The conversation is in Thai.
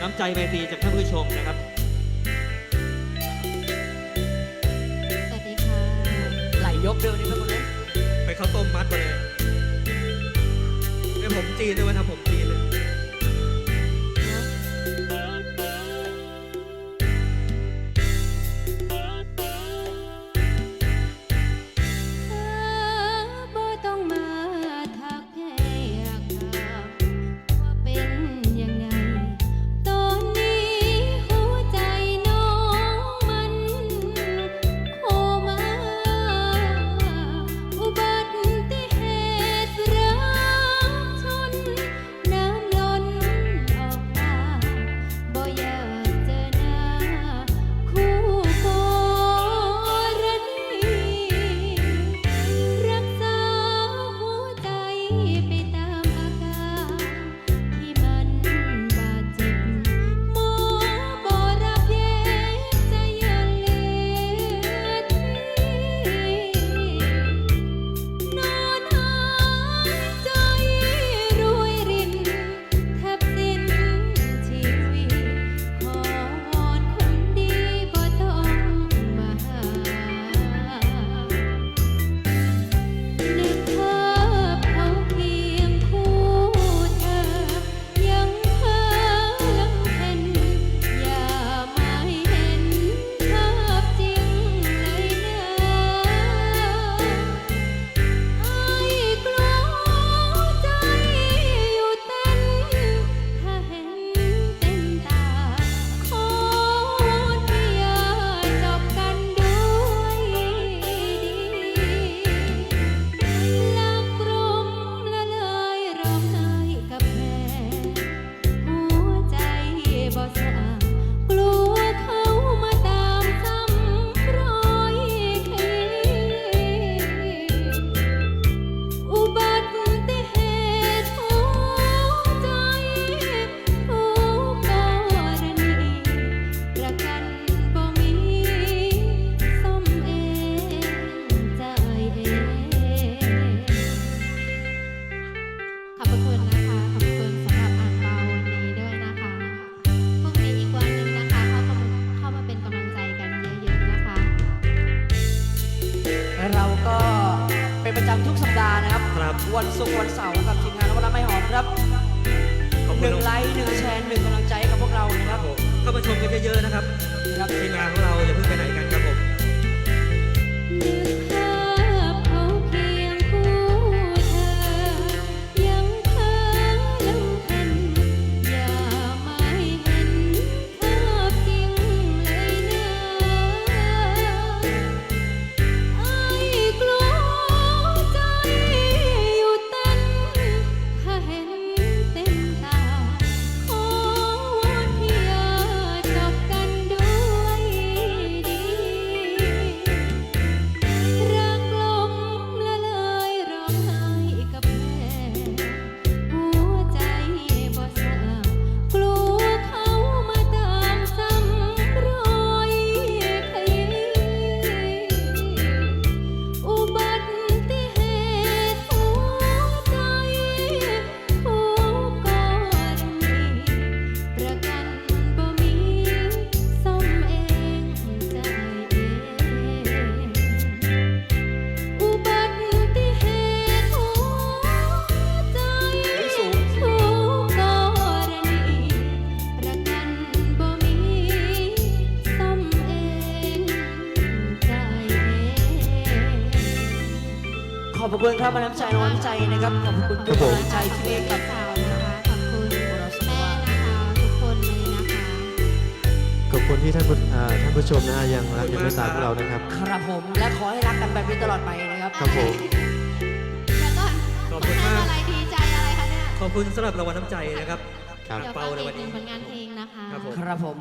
น้ำใจไมตรีจากท่านผู้ชมนะครับ สวัสดีค่ะ ไหลยกเดินนี่ครับคุณนะไปข้าวต้มมัดมาเลยเนี่ยผมจีนด้วยว่าทำผม เราก็เป็นประจำทุกสัปดาห์นะครับ ครับวันศุกร์วันเสาร์กับทีมงานนวัดไม่หอมครับขอบหคุณนึ่งไลค์หนึ่งแชร์หนึ่งกำลังใจให้กับพวกเรานะคครัรับบผมเข้ามาชมกันเยอะๆนะครับนะครับ ทีมงานของเราอย่าเพิ่ง ขอบพระคุณครับมาน้ำใจน้ำใจนะครับขอบคุณทุกกำลังใจที่มีกับสาวนะคะขอบคุณแม่นะคะทุกคนเลยนะคะขอบคุณที่ท่านผู้อ่าท่านผู้ชมนะฮะยังรักยังเมตตาพวกเรานะครับ ครับผมและขอให้รักกันแบบนี้ตลอดไปนะครับ ครับผมเดี๋ยวก่อนขอบคุณมากทำอะไรดีใจอะไรคะเนี่ยขอบคุณสำหรับรางวัลน้ำใจนะครับ ครับ เดี๋ยวเปาฟังในอีวักนหนึ่นี้งผลงานเพลงนะคะ ครับผม ครับผม